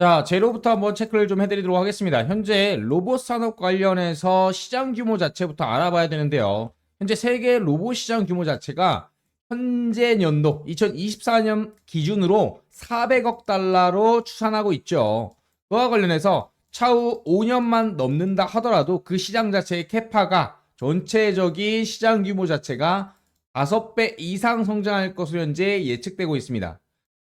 자, 재료부터 한번 체크를 좀 해드리도록 하겠습니다. 현재 로봇 산업 관련해서 시장 규모 자체부터 알아봐야 되는데요. 현재 세계 로봇 시장 규모 자체가 현재 연도 2024년 기준으로 400억 달러로 추산하고 있죠. 그와 관련해서 차후 5년만 넘는다 하더라도 그 시장 자체의 캐파가 전체적인 시장 규모 자체가 5배 이상 성장할 것으로 현재 예측되고 있습니다.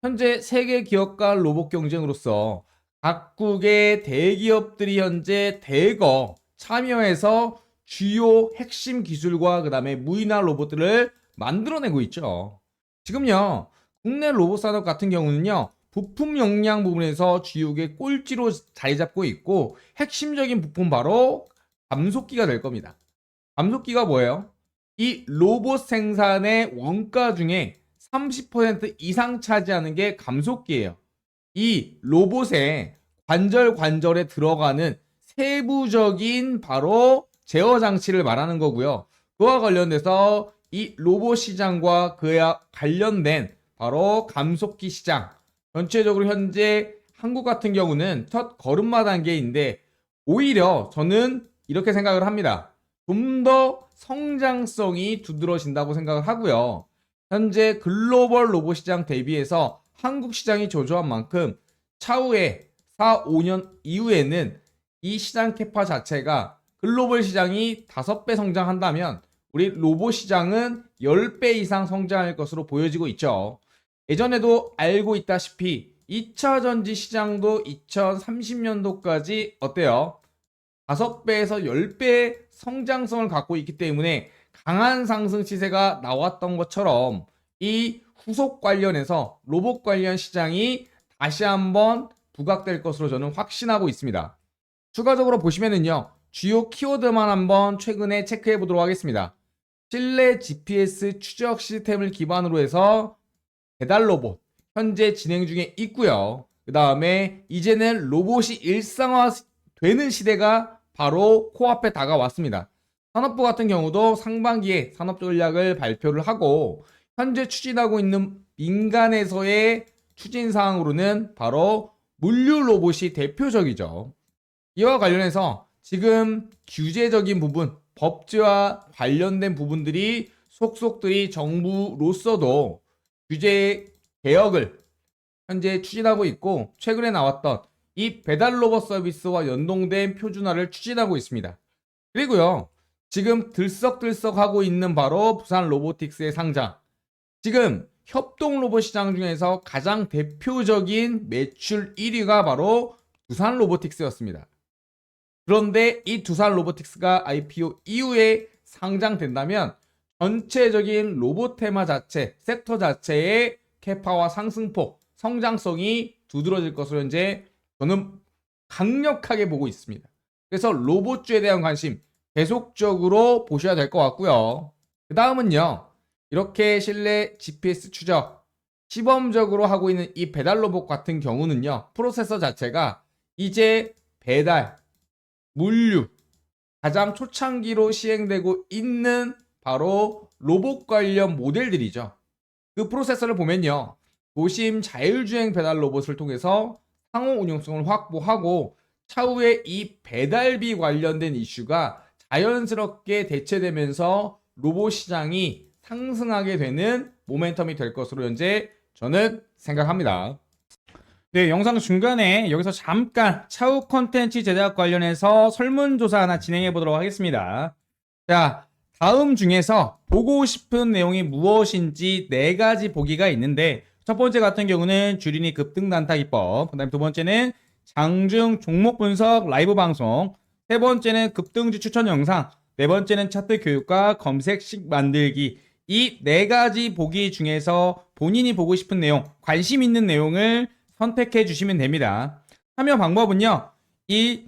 현재 세계 기업 간 로봇 경쟁으로서 각국의 대기업들이 현재 대거 참여해서 주요 핵심 기술과 그 다음에 무인화 로봇들을 만들어내고 있죠. 지금요, 국내 로봇 산업 같은 경우는요, 부품 역량 부분에서 주요의 꼴찌로 자리 잡고 있고, 핵심적인 부품 바로 감속기가 될 겁니다. 감속기가 뭐예요? 이 로봇 생산의 원가 중에 30% 이상 차지하는 게 감속기예요. 이 로봇의 관절 관절에 들어가는 세부적인 바로 제어 장치를 말하는 거고요. 그와 관련돼서 이 로봇 시장과 그와 관련된 바로 감속기 시장 전체적으로 현재 한국 같은 경우는 첫 걸음마 단계인데 오히려 저는 이렇게 생각을 합니다. 좀 더 성장성이 두드러진다고 생각을 하고요. 현재 글로벌 로봇 시장 대비해서 한국 시장이 저조한 만큼 차후에 4, 5년 이후에는 이 시장 캐파 자체가 글로벌 시장이 5배 성장한다면 우리 로봇 시장은 10배 이상 성장할 것으로 보여지고 있죠. 예전에도 알고 있다시피 2차 전지 시장도 2030년도까지 어때요? 5배에서 10배 성장성을 갖고 있기 때문에 강한 상승 시세가 나왔던 것처럼 이 후속 관련해서 로봇 관련 시장이 다시 한번 부각될 것으로 저는 확신하고 있습니다. 추가적으로 보시면은요, 주요 키워드만 한번 최근에 체크해 보도록 하겠습니다. 실내 GPS 추적 시스템을 기반으로 해서 배달 로봇 현재 진행 중에 있고요. 그 다음에 이제는 로봇이 일상화 되는 시대가 바로 코앞에 다가왔습니다. 산업부 같은 경우도 상반기에 산업 전략을 발표를 하고 현재 추진하고 있는 민간에서의 추진 사항으로는 바로 물류 로봇이 대표적이죠. 이와 관련해서 지금 규제적인 부분, 법제와 관련된 부분들이 속속들이 정부로서도 규제 개혁을 현재 추진하고 있고 최근에 나왔던 이 배달 로봇 서비스와 연동된 표준화를 추진하고 있습니다. 그리고요. 지금 들썩들썩 하고 있는 바로 부산 로보틱스의 상장. 지금 협동 로봇 시장 중에서 가장 대표적인 매출 1위가 바로 두산 로보틱스였습니다. 그런데 이 두산 로보틱스가 IPO 이후에 상장된다면 전체적인 로봇 테마 자체, 섹터 자체의 캐파와 상승폭, 성장성이 두드러질 것으로 현재 저는 강력하게 보고 있습니다. 그래서 로봇주에 대한 관심 계속적으로 보셔야 될 것 같고요. 그 다음은요. 이렇게 실내 GPS 추적 시범적으로 하고 있는 이 배달 로봇 같은 경우는요. 프로세서 자체가 이제 배달, 물류 가장 초창기로 시행되고 있는 바로 로봇 관련 모델들이죠. 그 프로세서를 보면요. 도심 자율주행 배달 로봇을 통해서 상호 운용성을 확보하고 차후에 이 배달비 관련된 이슈가 자연스럽게 대체되면서 로봇 시장이 상승하게 되는 모멘텀이 될 것으로 현재 저는 생각합니다. 네, 영상 중간에 여기서 잠깐 차후 컨텐츠 제작 관련해서 설문조사 하나 진행해 보도록 하겠습니다. 자, 다음 중에서 보고 싶은 내용이 무엇인지 네 가지 보기가 있는데 첫 번째 같은 경우는 주린이 급등 단타 기법, 그다음에 두 번째는 장중 종목 분석 라이브 방송, 세 번째는 급등주 추천 영상, 네 번째는 차트 교육과 검색식 만들기. 이 네 가지 보기 중에서 본인이 보고 싶은 내용, 관심 있는 내용을 선택해 주시면 됩니다. 참여 방법은요. 이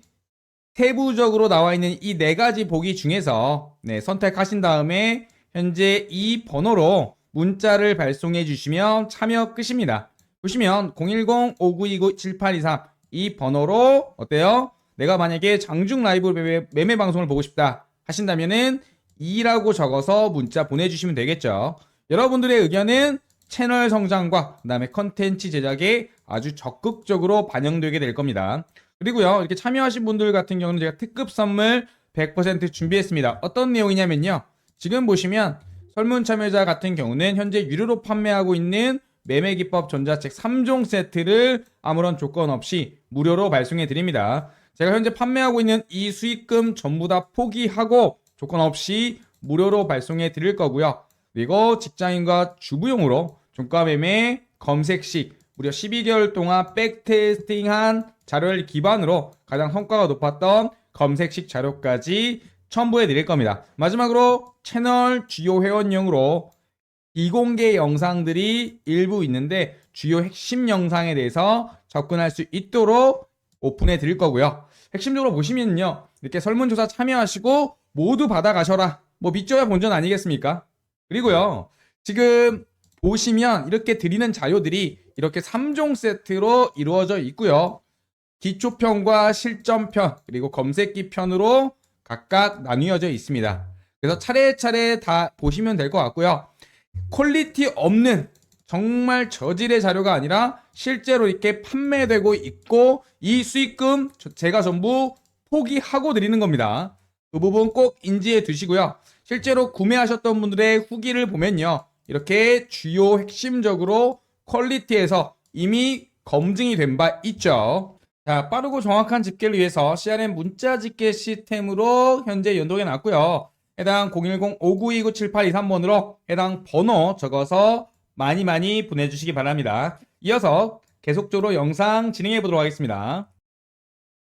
세부적으로 나와 있는 이 네 가지 보기 중에서 네, 선택하신 다음에 현재 이 번호로 문자를 발송해 주시면 참여 끝입니다. 보시면 010-5929-7823 이 번호로 어때요? 내가 만약에 장중 라이브 매매, 매매 방송을 보고 싶다 하신다면은 2라고 적어서 문자 보내주시면 되겠죠. 여러분들의 의견은 채널 성장과 그다음에 컨텐츠 제작에 아주 적극적으로 반영되게 될 겁니다. 그리고요, 이렇게 참여하신 분들 같은 경우는 제가 특급 선물 100% 준비했습니다. 어떤 내용이냐면요. 지금 보시면 설문 참여자 같은 경우는 현재 유료로 판매하고 있는 매매기법 전자책 3종 세트를 아무런 조건 없이 무료로 발송해 드립니다. 제가 현재 판매하고 있는 이 수익금 전부 다 포기하고 조건 없이 무료로 발송해 드릴 거고요. 그리고 직장인과 주부용으로 종가 매매 검색식 무려 12개월 동안 백테스팅한 자료를 기반으로 가장 성과가 높았던 검색식 자료까지 첨부해 드릴 겁니다. 마지막으로 채널 주요 회원용으로 비공개 영상들이 일부 있는데 주요 핵심 영상에 대해서 접근할 수 있도록 오픈해 드릴 거고요. 핵심적으로 보시면요. 이렇게 설문조사 참여하시고 모두 받아가셔라. 뭐 믿져야 본전 아니겠습니까? 그리고요. 지금 보시면 이렇게 드리는 자료들이 이렇게 3종 세트로 이루어져 있고요. 기초편과 실전편 그리고 검색기 편으로 각각 나뉘어져 있습니다. 그래서 차례차례 다 보시면 될 것 같고요. 퀄리티 없는 정말 저질의 자료가 아니라 실제로 이렇게 판매되고 있고 이 수익금 저- 제가 전부 포기하고 드리는 겁니다. 그 부분 꼭 인지해 두시고요. 실제로 구매하셨던 분들의 후기를 보면요. 이렇게 주요 핵심적으로 퀄리티에서 이미 검증이 된 바 있죠. 자, 빠르고 정확한 집계를 위해서 CRM 문자 집계 시스템으로 현재 연동해 놨고요. 해당 010-5929-7823번으로 해당 번호 적어서 많이 많이 보내주시기 바랍니다. 이어서 계속적으로 영상 진행해 보도록 하겠습니다.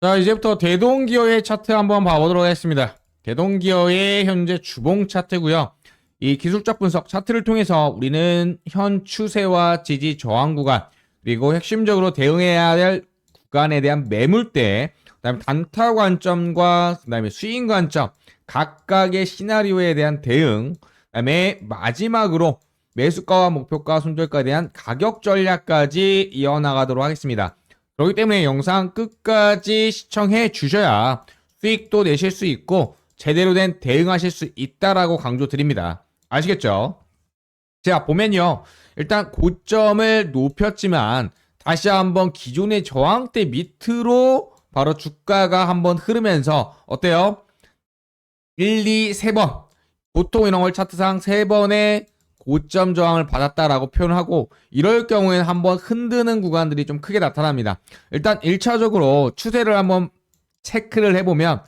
자, 이제부터 대동기어의 차트 한번 봐보도록 하겠습니다. 대동기어의 현재 주봉 차트고요. 이 기술적 분석 차트를 통해서 우리는 현 추세와 지지 저항 구간 그리고 핵심적으로 대응해야 될 구간에 대한 매물대 그다음에 단타 관점과 그다음에 스윙 관점 각각의 시나리오에 대한 대응 그다음에 마지막으로 매수가와 목표가 손절가에 대한 가격 전략까지 이어나가도록 하겠습니다. 그렇기 때문에 영상 끝까지 시청해 주셔야 수익도 내실 수 있고 제대로 된 대응하실 수 있다라고 강조드립니다. 아시겠죠? 자, 보면요. 일단 고점을 높였지만 다시 한번 기존의 저항대 밑으로 바로 주가가 한번 흐르면서 어때요? 1, 2, 3번. 보통 이런 걸 차트상 3번의 고점 저항을 받았다라고 표현하고 이럴 경우에는 한번 흔드는 구간들이 좀 크게 나타납니다. 일단 1차적으로 추세를 한번 체크를 해보면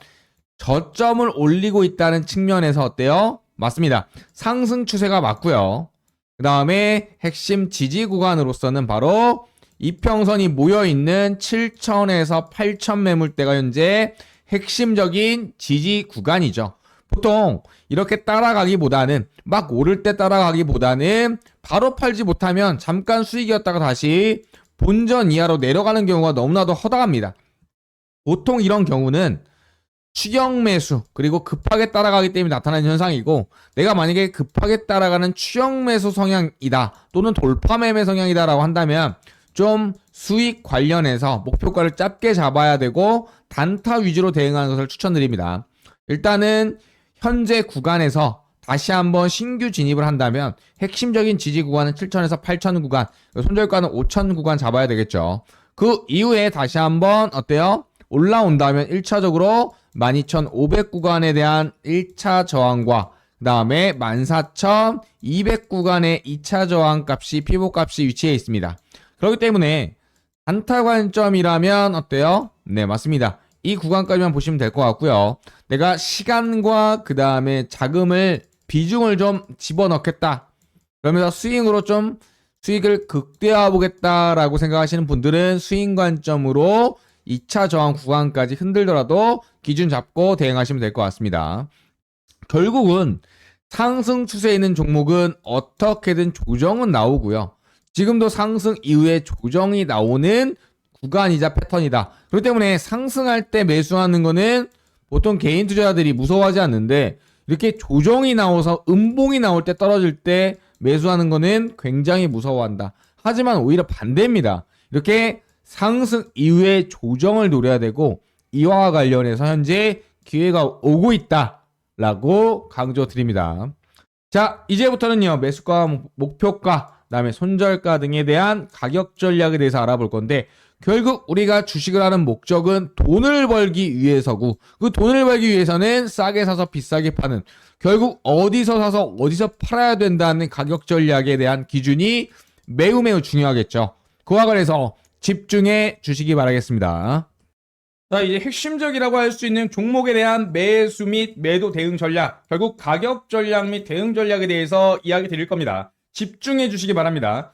저점을 올리고 있다는 측면에서 어때요? 맞습니다. 상승 추세가 맞고요. 그 다음에 핵심 지지 구간으로서는 바로 이평선이 모여 있는 7천에서 8천 매물대가 현재 핵심적인 지지 구간이죠. 보통 이렇게 따라가기보다는 막 오를 때 따라가기보다는 바로 팔지 못하면 잠깐 수익이었다가 다시 본전 이하로 내려가는 경우가 너무나도 허다합니다. 보통 이런 경우는 추격 매수 그리고 급하게 따라가기 때문에 나타나는 현상이고 내가 만약에 급하게 따라가는 추격 매수 성향이다 또는 돌파 매매 성향이다라고 한다면 좀 수익 관련해서 목표가를 짧게 잡아야 되고 단타 위주로 대응하는 것을 추천드립니다. 일단은 현재 구간에서 다시 한번 신규 진입을 한다면 핵심적인 지지 구간은 7천에서 8천 구간, 손절가는 5천 구간 잡아야 되겠죠. 그 이후에 다시 한번 어때요? 올라온다면 1차적으로 12,500 구간에 대한 1차 저항과 그 다음에 14,200 구간의 2차 저항 값이 피보 값이 위치해 있습니다. 그렇기 때문에 단타 관점이라면 어때요? 네, 맞습니다. 이 구간까지만 보시면 될 것 같고요. 내가 시간과 그 다음에 자금을 비중을 좀 집어넣겠다. 그러면서 스윙으로 좀 수익을 극대화 보겠다라고 생각하시는 분들은 스윙 관점으로 2차 저항 구간까지 흔들더라도 기준 잡고 대응하시면 될 것 같습니다. 결국은 상승 추세에 있는 종목은 어떻게든 조정은 나오고요. 지금도 상승 이후에 조정이 나오는 구간이자 패턴이다. 그렇기 때문에 상승할 때 매수하는 거는 보통 개인 투자자들이 무서워하지 않는데 이렇게 조정이 나와서 음봉이 나올 때 떨어질 때 매수하는 거는 굉장히 무서워한다. 하지만 오히려 반대입니다. 이렇게 상승 이후에 조정을 노려야 되고 이와 관련해서 현재 기회가 오고 있다라고 강조드립니다. 자, 이제부터는요. 매수가 목표가 그다음에 손절가 등에 대한 가격 전략에 대해서 알아볼 건데 결국 우리가 주식을 하는 목적은 돈을 벌기 위해서고 그 돈을 벌기 위해서는 싸게 사서 비싸게 파는 결국 어디서 사서 어디서 팔아야 된다는 가격 전략에 대한 기준이 매우 매우 중요하겠죠. 그와 관해서 집중해 주시기 바라겠습니다. 자, 이제 핵심적이라고 할 수 있는 종목에 대한 매수 및 매도 대응 전략, 결국 가격 전략 및 대응 전략에 대해서 이야기 드릴 겁니다. 집중해 주시기 바랍니다.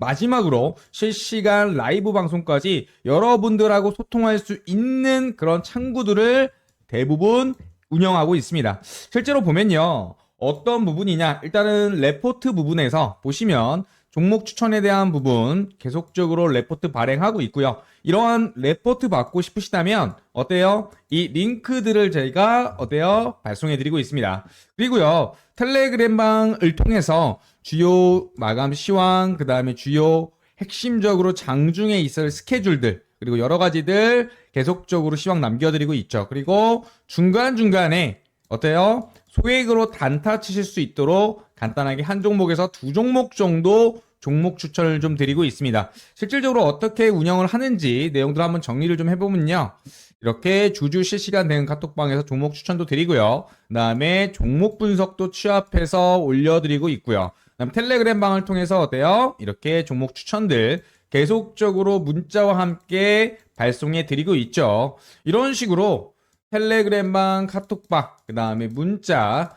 마지막으로 실시간 라이브 방송까지 여러분들하고 소통할 수 있는 그런 창구들을 대부분 운영하고 있습니다. 실제로 보면요. 어떤 부분이냐. 일단은 레포트 부분에서 보시면 종목 추천에 대한 부분 계속적으로 레포트 발행하고 있고요. 이러한 레포트 받고 싶으시다면 어때요? 이 링크들을 저희가 어때요? 발송해 드리고 있습니다. 그리고요. 텔레그램방을 통해서 주요 마감 시황, 그 다음에 주요 핵심적으로 장중에 있을 스케줄들, 그리고 여러 가지들 계속적으로 시황 남겨드리고 있죠. 그리고 중간중간에 어때요? 소액으로 단타 치실 수 있도록 간단하게 한 종목에서 두 종목 정도 종목 추천을 좀 드리고 있습니다. 실질적으로 어떻게 운영을 하는지 내용들 한번 정리를 좀 해보면요. 이렇게 주주 실시간 대응 카톡방에서 종목 추천도 드리고요. 그 다음에 종목 분석도 취합해서 올려드리고 있고요. 그다음 텔레그램 방을 통해서 어때요? 이렇게 종목 추천들 계속적으로 문자와 함께 발송해 드리고 있죠. 이런 식으로 텔레그램 방, 카톡방, 그 다음에 문자,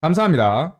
감사합니다.